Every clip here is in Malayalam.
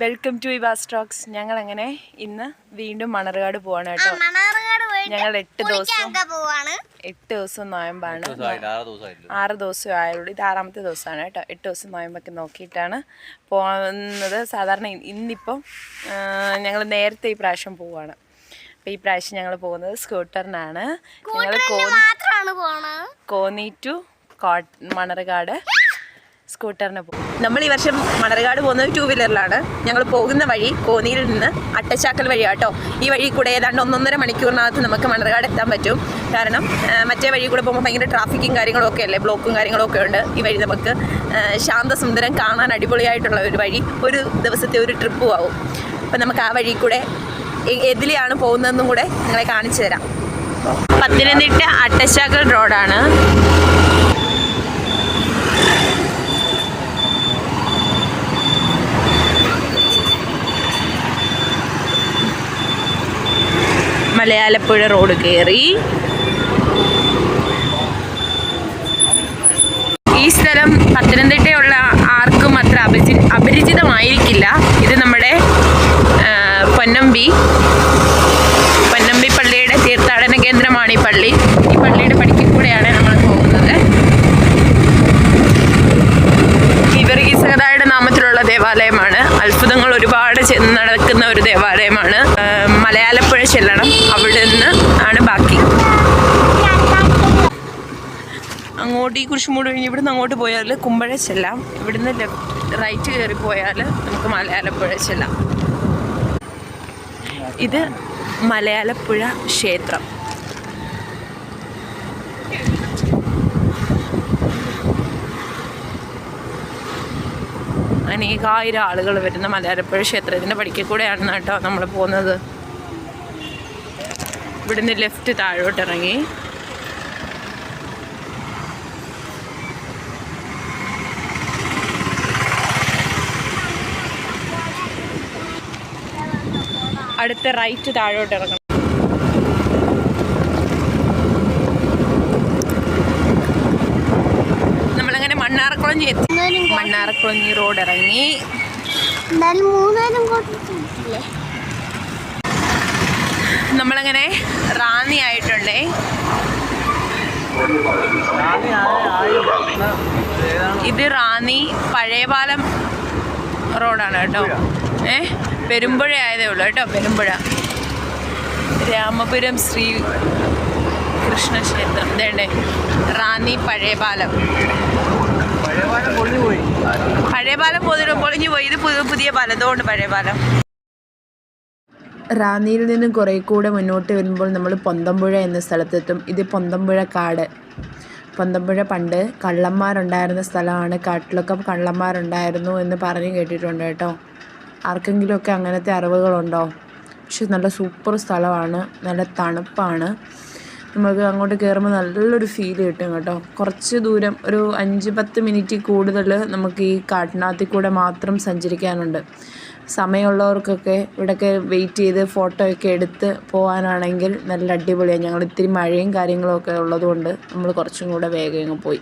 വെൽക്കം ടു ഇവാ സ്റ്റോക്സ് ഞങ്ങൾ അങ്ങനെ ഇന്ന് വീണ്ടും മണർകാട് പോവാണ് കേട്ടോ. ഞങ്ങൾ എട്ട് ദിവസം എട്ട് ദിവസം നോയമ്പാണ്. ആറ് ദിവസം ആയുള്ളൂ. ഇത് ആറാമത്തെ ദിവസമാണ് കേട്ടോ. എട്ട് ദിവസം നോയമ്പൊക്കെ നോക്കിയിട്ടാണ് പോകുന്നത്. സാധാരണ ഇന്നിപ്പം ഞങ്ങൾ നേരത്തെ ഈ പ്രാവശ്യം പോവാണ്. അപ്പം ഈ പ്രാവശ്യം ഞങ്ങൾ പോകുന്നത് സ്കൂട്ടറിനാണ്. ഞങ്ങൾ കോന്നി ടു കോട്ട് മണർകാട്. സ്കൂട്ടറിന് പോകും നമ്മൾ ഈ വർഷം മണർകാട് പോകുന്നത് ടൂ വീലറിലാണ് ഞങ്ങൾ പോകുന്ന വഴി കോന്നിയിൽ നിന്ന് അട്ടച്ചാക്കൽ വഴിയാട്ടോ. ഈ വഴി കൂടെ ഏതാണ്ട് ഒന്നൊന്നര മണിക്കൂറിനകത്ത് നമുക്ക് മണർകാട് എത്താൻ പറ്റും. കാരണം മറ്റേ വഴി കൂടെ പോകുമ്പോൾ ഭയങ്കര ട്രാഫിക്കും കാര്യങ്ങളും ഒക്കെ അല്ലേ? ബ്ലോക്കും കാര്യങ്ങളൊക്കെ ഉണ്ട്. ഈ വഴി നമുക്ക് ശാന്തസുന്ദരം കാണാൻ അടിപൊളിയായിട്ടുള്ള ഒരു വഴി ഒരു ദിവസത്തെ ഒരു ട്രിപ്പും ആവും. അപ്പം നമുക്ക് ആ വഴി കൂടെ എതിലെയാണ് പോകുന്നതെന്നും കൂടെ നിങ്ങളെ കാണിച്ചു തരാം. പത്തനംതിട്ട അട്ടച്ചാക്കൽ റോഡാണ് മലയാലപ്പുഴ റോഡ് കയറി ഈ സ്ഥലം പത്തനംതിട്ടയുള്ള ആർക്കും അത്ര അപരിചി അപരിചിതമായിരിക്കില്ല. ഇത് നമ്മുടെ പൊന്നമ്പി. പൊന്നമ്പി പള്ളിയുടെ തീർത്ഥാടന കേന്ദ്രമാണ് ഈ പള്ളി. ഈ പള്ളിയുടെ പടിക്കൽ കൂടെയാണ് നമ്മൾ പോകുന്നത്. വിവർഗീസകതായുടെ നാമത്തിലുള്ള ദേവാലയമാണ്. അത്ഭുതങ്ങൾ ഒരുപാട് നടക്കുന്ന ഒരു ദേവാലയമാണ്. ആ, മലയാലപ്പുഴ ചെല്ലണം. അവിടെ നിന്ന് ആണ് ബാക്കി. അങ്ങോട്ട് ഈ കുരിശുമൂട് കഴിഞ്ഞ് ഇവിടുന്ന് അങ്ങോട്ട് പോയാൽ കുമ്പഴ ചെല്ലാം. ഇവിടുന്ന് ലെഫ്റ്റ് റൈറ്റ് കയറി പോയാൽ നമുക്ക് മലയാളപ്പുഴ ചെല്ലാം. ഇത് മലയാളപ്പുഴ ക്ഷേത്രം. അനേകായിരം ആളുകൾ വരുന്ന മലയാളപ്പുഴ ക്ഷേത്രത്തിന്റെ പടിക്കൽ കൂടെയാണ് കേട്ടോ നമ്മൾ പോകുന്നത്. ഇവിടുന്ന് ലെഫ്റ്റ് താഴോട്ട് ഇറങ്ങി അടുത്ത റൈറ്റ് താഴോട്ട് ഇറങ്ങണം നമ്മളങ്ങനെ മണ്ണാറക്കുളഞ്ഞി എത്തി. മണ്ണാറക്കുളഞ്ഞി റോഡ് ഇറങ്ങി എന്തായാലും നമ്മളങ്ങനെ റാന്നി ആയിട്ടുണ്ടേ. ഇത് റാന്നി പഴയപാലം റോഡാണ് കേട്ടോ. ഏ? പെരുമ്പുഴ ആയതേ ഉള്ളൂ കേട്ടോ പെരുമ്പുഴ. രാമപുരം ശ്രീ കൃഷ്ണക്ഷേത്രം. ഇതേണ്ടേ റാന്നി പഴയപാലം. പഴയപാലം പൊളിഞ്ഞു പോയി. പഴയപാലം പൊതി പൊളിഞ്ഞു പോയി. ഇത് പുതിയ പുതിയ പാലം. ഇതുകൊണ്ട് പഴയപാലം. റാന്നിയിൽ നിന്നും കുറേ കൂടെ മുന്നോട്ട് വരുമ്പോൾ നമ്മൾ പൊന്തമ്പുഴ എന്ന സ്ഥലത്തെത്തും. ഇത് പൊന്തമ്പുഴ കാട്. പൊന്തമ്പുഴ പണ്ട് കള്ളന്മാരുണ്ടായിരുന്ന സ്ഥലമാണ്. കാട്ടിലൊക്കെ കള്ളന്മാരുണ്ടായിരുന്നു എന്ന് പറഞ്ഞു കേട്ടിട്ടുണ്ട് കേട്ടോ. ആർക്കെങ്കിലുമൊക്കെ അങ്ങനത്തെ അറിവുകളുണ്ടോ? പക്ഷെ നല്ല സൂപ്പർ സ്ഥലമാണ്. നല്ല തണുപ്പാണ്. നമുക്ക് അങ്ങോട്ട് കയറുമ്പോൾ നല്ലൊരു ഫീൽ കിട്ടും കേട്ടോ. കുറച്ച് ദൂരം ഒരു അഞ്ച് പത്ത് മിനിറ്റ് കൂടുതൽ നമുക്ക് ഈ കാട്ടിനകത്തിൽ കൂടെ മാത്രം സഞ്ചരിക്കാനുണ്ട്. സമയമുള്ളവർക്കൊക്കെ ഇവിടെയൊക്കെ വെയിറ്റ് ചെയ്ത് ഫോട്ടോ ഒക്കെ എടുത്ത് പോകാനാണെങ്കിൽ നല്ല അടിപൊളിയാണ് ഞങ്ങൾ ഇത്തിരി മഴയും കാര്യങ്ങളൊക്കെ ഉള്ളതുകൊണ്ട് നമ്മൾ കുറച്ചും കൂടെ വേഗം അങ്ങ് പോയി.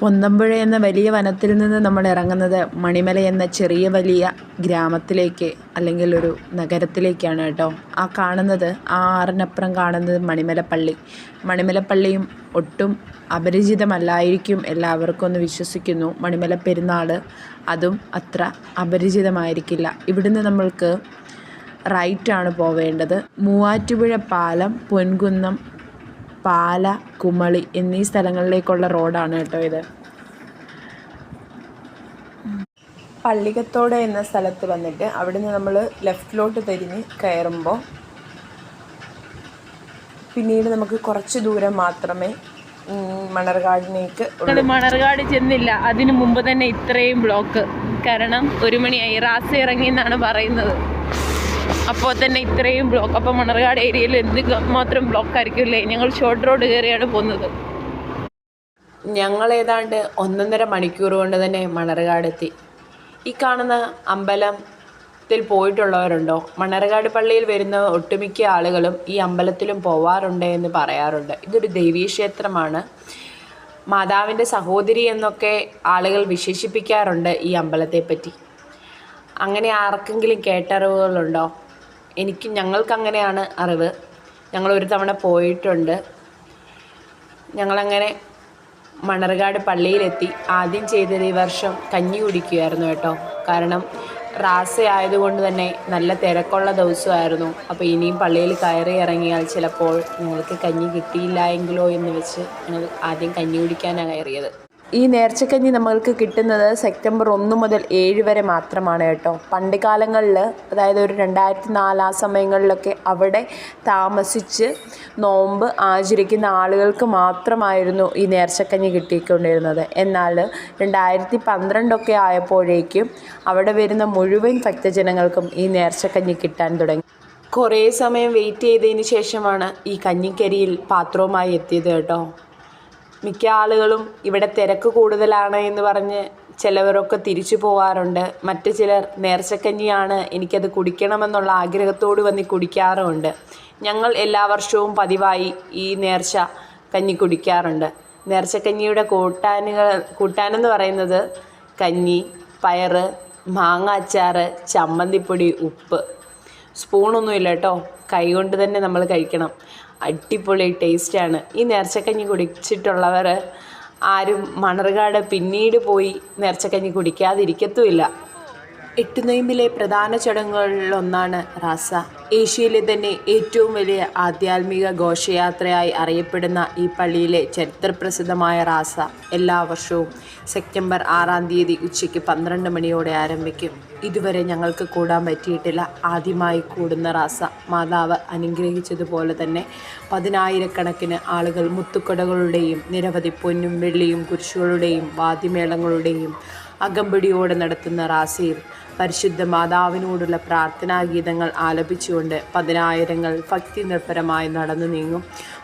പൊന്തമ്പുഴ എന്ന വലിയ വനത്തിൽ നിന്ന് നമ്മൾ ഇറങ്ങുന്നത് മണിമല എന്ന ചെറിയ വലിയ ഗ്രാമത്തിലേക്ക് അല്ലെങ്കിൽ ഒരു നഗരത്തിലേക്കാണ് കേട്ടോ. ആ കാണുന്നത് ആ ആറിനപ്പുറം കാണുന്നത് മണിമല പള്ളി. മണിമല പള്ളിയും ഒട്ടും അപരിചിതമല്ലായിരിക്കും എല്ലാവർക്കും ഒന്ന് വിശ്വസിക്കുന്നു. മണിമല പെരുന്നാൾ അതും അത്ര അപരിചിതമായിരിക്കില്ല. ഇവിടുന്ന് നമ്മൾക്ക് റൈറ്റാണ് പോവേണ്ടത്. മൂവാറ്റുപുഴ പാലം പൊൻകുന്നം പാല കുമളി എന്നീ സ്ഥലങ്ങളിലേക്കുള്ള റോഡാണ് കേട്ടോ ഇത്. പള്ളികത്തോട് എന്ന സ്ഥലത്ത് വന്നിട്ട് അവിടുന്ന് നമ്മൾ ലെഫ്റ്റിലോട്ട് തിരിഞ്ഞ് കയറുമ്പോൾ പിന്നീട് നമുക്ക് കുറച്ച് ദൂരം മാത്രമേ മണർകാടിനേക്ക് മണർകാട് ചെന്നില്ല. അതിനു മുമ്പ് തന്നെ ഇത്രയും ബ്ലോക്ക്. കാരണം ഒരു മണിയായി. റാസ് ഇറങ്ങി എന്നാണ് പറയുന്നത്. അപ്പോൾ തന്നെ ഇത്രയും ബ്ലോക്ക് അപ്പം മണർകാട് ഏരിയയിൽ എന്ത് മാത്രം ബ്ലോക്ക് ആയിരിക്കില്ലേ? ഞങ്ങൾ ഷോർട്ട് റോഡ് കയറിയാണ് പോകുന്നത്. ഞങ്ങൾ ഏതാണ്ട് ഒന്നൊന്നര മണിക്കൂർ കൊണ്ട് തന്നെ മണർകാടെത്തി ഈ കാണുന്ന അമ്പലത്തിൽ പോയിട്ടുള്ളവരുണ്ടോ? മണർകാട് പള്ളിയിൽ വരുന്ന ഒട്ടുമിക്ക ആളുകളും ഈ അമ്പലത്തിലും പോവാറുണ്ട് എന്ന് പറയാറുണ്ട്. ഇതൊരു ദേവീക്ഷേത്രമാണ് മാതാവിന്റെ സഹോദരി എന്നൊക്കെ ആളുകൾ വിശേഷിപ്പിക്കാറുണ്ട് ഈ അമ്പലത്തെപ്പറ്റി. അങ്ങനെ ആർക്കെങ്കിലും കേട്ടറിവുകളുണ്ടോ? എനിക്ക് ഞങ്ങൾക്കങ്ങനെയാണ് അറിവ്. ഞങ്ങളൊരു തവണ പോയിട്ടുണ്ട്. ഞങ്ങളങ്ങനെ മണർകാട് പള്ളിയിലെത്തി. ആദ്യം ചെയ്തത് ഈ വർഷം കഞ്ഞി കുടിക്കുകയായിരുന്നു കേട്ടോ. കാരണം റാസ ആയതുകൊണ്ട് തന്നെ നല്ല തിരക്കുള്ള ദിവസമായിരുന്നു. അപ്പോൾ ഇനിയും പള്ളിയിൽ കയറി ഇറങ്ങിയാൽ ചിലപ്പോൾ ഞങ്ങൾക്ക് കഞ്ഞി കിട്ടിയില്ല എങ്കിലോ എന്ന് വെച്ച് ഞങ്ങൾ ആദ്യം കഞ്ഞി കുടിക്കാനാണ് കയറിയത്. ഈ നേർച്ചക്കഞ്ഞി നമ്മൾക്ക് കിട്ടുന്നത് സെപ്റ്റംബർ ഒന്ന് മുതൽ ഏഴ് വരെ മാത്രമാണ് കേട്ടോ. പണ്ട് കാലങ്ങളിൽ അതായത് ഒരു രണ്ടായിരത്തി നാല് ആ സമയങ്ങളിലൊക്കെ അവിടെ താമസിച്ച് നോമ്പ് ആചരിക്കുന്ന ആളുകൾക്ക് മാത്രമായിരുന്നു ഈ നേർച്ചക്കഞ്ഞി കിട്ടിക്കൊണ്ടിരുന്നത്. എന്നാൽ രണ്ടായിരത്തി പന്ത്രണ്ടൊക്കെ ആയപ്പോഴേക്കും അവിടെ വരുന്ന മുഴുവൻ ഭക്തജനങ്ങൾക്കും ഈ നേർച്ചക്കഞ്ഞി കിട്ടാൻ തുടങ്ങി. കുറേ സമയം വെയിറ്റ് ചെയ്തതിന് ശേഷമാണ് ഈ കഞ്ഞിക്കരിയിൽ പാത്രവുമായി എത്തിയത് കേട്ടോ. മിക്ക ആളുകളും ഇവിടെ തിരക്ക് കൂടുതലാണ് എന്ന് പറഞ്ഞ് ചിലവരൊക്കെ തിരിച്ചു പോവാറുണ്ട്. മറ്റു ചിലർ നേർച്ചക്കഞ്ഞിയാണ് എനിക്കത് കുടിക്കണമെന്നുള്ള ആഗ്രഹത്തോട് വന്ന് കുടിക്കാറുമുണ്ട്. ഞങ്ങൾ എല്ലാ വർഷവും പതിവായി ഈ നേർച്ച കഞ്ഞി കുടിക്കാറുണ്ട്. നേർച്ചക്കഞ്ഞിയുടെ കൂട്ടാനുകൾ കൂട്ടാനെന്ന് പറയുന്നത് കഞ്ഞി പയറ് മാങ്ങ അച്ചാറ് ചമ്മന്തിപ്പൊടി ഉപ്പ്. സ്പൂണൊന്നുമില്ല കേട്ടോ. കൈകൊണ്ട് തന്നെ നമ്മൾ കഴിക്കണം. അടിപൊളി ടേസ്റ്റാണ്. ഈ നേർച്ചക്കഞ്ഞി കുടിച്ചിട്ടുള്ളവർ ആരും മണർകാട് പിന്നീട് പോയി നേർച്ചക്കഞ്ഞി കുടിക്കാതിരിക്കത്തുമില്ല. എട്ടുനൊയമ്പിലെ പ്രധാന ചടങ്ങുകളിലൊന്നാണ് റാസ. ഏഷ്യയിലെ തന്നെ ഏറ്റവും വലിയ ആധ്യാത്മിക ഘോഷയാത്രയായി അറിയപ്പെടുന്ന ഈ പള്ളിയിലെ ചരിത്രപ്രസിദ്ധമായ റാസ എല്ലാ വർഷവും സെപ്റ്റംബർ ആറാം തീയതി ഉച്ചയ്ക്ക് പന്ത്രണ്ട് മണിയോടെ ആരംഭിക്കും. ഇതുവരെ ഞങ്ങൾക്ക് കൂടാൻ പറ്റിയിട്ടില്ല. ആദ്യമായി കൂടുന്ന റാസ മാതാവ് അനുഗ്രഹിച്ചതുപോലെ തന്നെ പതിനായിരക്കണക്കിന് ആളുകൾ മുത്തുക്കടകളുടെയും നിരവധി പൊന്നും വെള്ളിയും കുരിശുകളുടെയും വാദ്യമേളങ്ങളുടെയും അകമ്പടിയോടെ നടത്തുന്ന റാസീർ പരിശുദ്ധ മാതാവിനോടുള്ള പ്രാർത്ഥനാഗീതങ്ങൾ ആലപിച്ചുകൊണ്ട് പതിനായിരങ്ങൾ ഭക്തി നിർഭരമായി നടന്നു നീങ്ങും.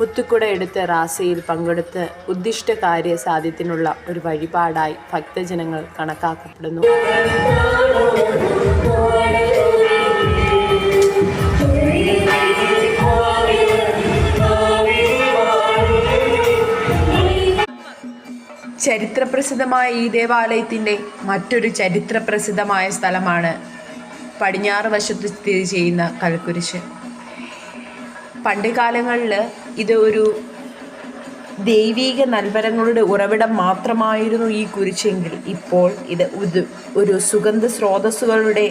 മുത്തുക്കുട എടുത്ത് റാസയിൽ പങ്കെടുത്ത് ഉദ്ദിഷ്ട കാര്യ സാധ്യത്തിനുള്ള ഒരു വഴിപാടായി ഭക്തജനങ്ങൾ കണക്കാക്കപ്പെടുന്നു. ചരിത്രപ്രസിദ്ധമായ ഈ ദേവാലയത്തിന്റെ മറ്റൊരു ചരിത്രപ്രസിദ്ധമായ സ്ഥലമാണ് പടിഞ്ഞാറ് വശത്ത് സ്ഥിതി ചെയ്യുന്ന കൽക്കുരിശ്. പണ്ട് കാലങ്ങളിൽ ഇത് ഒരു ദൈവീക നൽവരങ്ങളുടെ ഉറവിടം മാത്രമായിരുന്നു ഈ കുരിശെങ്കിൽ. ഇപ്പോൾ ഇത് ഒരു സുഗന്ധ സ്രോതസ്സുകളുടെ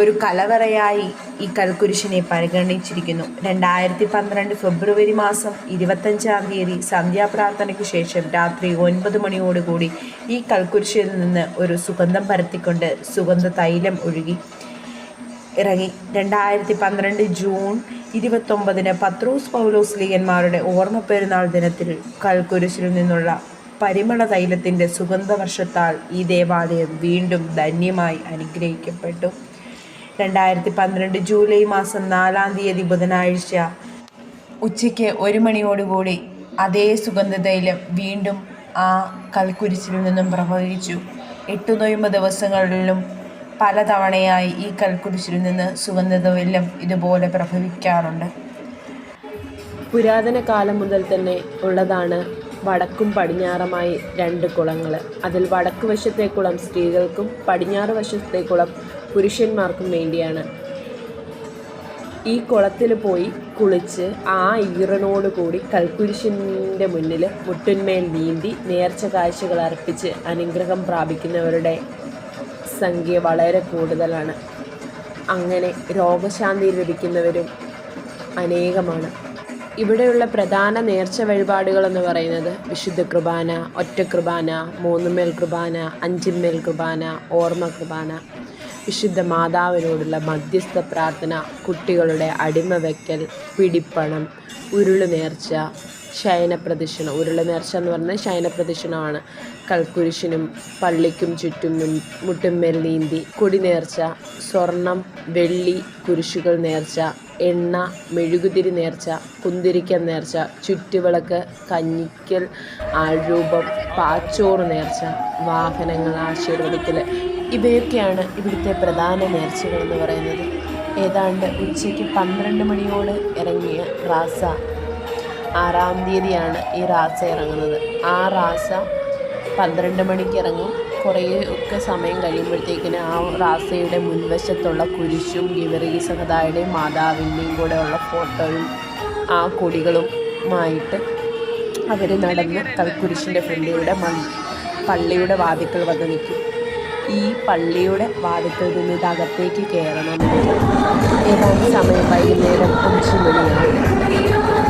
ഒരു കലവറയായി ഈ കൽക്കുരിശിനെ പരിഗണിച്ചിരിക്കുന്നു. രണ്ടായിരത്തി പന്ത്രണ്ട് ഫെബ്രുവരി മാസം ഇരുപത്തഞ്ചാം തീയതി സന്ധ്യാപ്രാർത്ഥനയ്ക്ക് ശേഷം രാത്രി ഒൻപത് മണിയോടുകൂടി ഈ കൽക്കുരിശിൽ നിന്ന് ഒരു സുഗന്ധം പരത്തിക്കൊണ്ട് സുഗന്ധ തൈലം ഒഴുകി ഇറങ്ങി. രണ്ടായിരത്തി പന്ത്രണ്ട് ജൂൺ ഇരുപത്തൊമ്പതിന് പത്രോസ് പൗലോസ് ലീഗന്മാരുടെ ഓർമ്മ പെരുന്നാൾ ദിനത്തിൽ കൽക്കുരിശിൽ നിന്നുള്ള പരിമള തൈലത്തിന്റെ സുഗന്ധവർഷത്താൽ ഈ ദേവാലയം വീണ്ടും ധന്യമായി അനുഗ്രഹിക്കപ്പെട്ടു. രണ്ടായിരത്തി പന്ത്രണ്ട് ജൂലൈ മാസം നാലാം തീയതി ബുധനാഴ്ച ഉച്ചയ്ക്ക് ഒരു മണിയോടുകൂടി അതേ സുഗന്ധതൈലം വീണ്ടും ആ കൽക്കുരിശിൽ നിന്നും പ്രവഹിച്ചു. എട്ടു നൊയമ്പ് ദിവസങ്ങളിലും പലതവണയായി ഈ കൽക്കുരിശിൽ നിന്ന് സുഗന്ധതൈലം ഇതുപോലെ പ്രഭവിക്കാറുണ്ട് പുരാതന കാലം മുതൽ തന്നെ ഉള്ളതാണ് വടക്കും പടിഞ്ഞാറുമായി രണ്ട് കുളങ്ങൾ അതിൽ വടക്ക് വശത്തെ കുളം സ്ത്രീകൾക്കും പടിഞ്ഞാറ് വശത്തെ കുളം പുരുഷന്മാർക്കും വേണ്ടിയാണ്. ഈ കുളത്തിൽ പോയി കുളിച്ച് ആ ഈറനോട് കൂടി കൽക്കുരിശിന്റെ മുന്നിൽ മുട്ടിന്മേൽ നീന്തി നേർച്ച കാഴ്ചകൾ അർപ്പിച്ച് അനുഗ്രഹം പ്രാപിക്കുന്നവരുടെ സംഖ്യ വളരെ കൂടുതലാണ്. അങ്ങനെ രോഗശാന്തി ലഭിക്കുന്നവരും അനേകമാണ്. ഇവിടെയുള്ള പ്രധാന നേർച്ച വഴിപാടുകൾ എന്ന് പറയുന്നത് വിശുദ്ധ കുർബാന ഒറ്റ കുർബാന മൂന്നുമേൽ കുർബാന അഞ്ചിന്മേൽ കുർബാന ഓർമ്മ കുർബാന വിശുദ്ധ മാതാവിനോടുള്ള മധ്യസ്ഥ പ്രാർത്ഥന കുട്ടികളുടെ അടിമ വയ്ക്കൽ പിടിപ്പണം ഉരുളു നേർച്ച ശയനപ്രദക്ഷിണം. ഉരുളു നേർച്ച എന്ന് പറഞ്ഞാൽ ശയനപ്രദക്ഷിണമാണ്. കൽക്കുരിശിനും പള്ളിക്കും ചുറ്റും മുട്ടുമ്മൽ നീന്തി കൊടി നേർച്ച സ്വർണം വെള്ളി കുരിശുകൾ നേർച്ച എണ്ണ മെഴുകുതിരി നേർച്ച കുന്തിരിക്കൽ നേർച്ച ചുറ്റുവിളക്ക് കഞ്ഞിക്കൽ ആൾരൂപം പാച്ചോറ് നേർച്ച വാഹനങ്ങൾ ആശീർവദിക്കൽ ഇവയൊക്കെയാണ് ഇവിടുത്തെ പ്രധാന നേർച്ചകൾ എന്ന് പറയുന്നത്. ഏതാണ്ട് ഉച്ചയ്ക്ക് പന്ത്രണ്ട് മണിയോട് ഇറങ്ങിയ റാസ. ആറാം തീയതിയാണ് ഈ റാസ ഇറങ്ങുന്നത്. ആ റാസ പന്ത്രണ്ട് മണിക്ക് ഇറങ്ങും. കുറേ ഒക്കെ സമയം കഴിയുമ്പോഴത്തേക്കിന് ആ റാസയുടെ മുൻവശത്തുള്ള കുരിശും ഗിവറി സഹദായുടെയും മാതാവിന്റെയും കൂടെ ഉള്ള ഫോട്ടോയും ആ കൊടികളുമായിട്ട് അവർ നടന്ന് കൽക്കുരിശിന്റെ ഫ്രണ്ടിലൂടെ മൺ പള്ളിയുടെ വാതിക്കൽ വന്ന് നിൽക്കും. ഈ പള്ളിയുടെ വാദത്തിൽ നിന്ന് ഇത് അകത്തേക്ക് കയറണം. ഏതാണ്ട് സമയം വൈകുന്നേരം അഞ്ച് മണിയാവും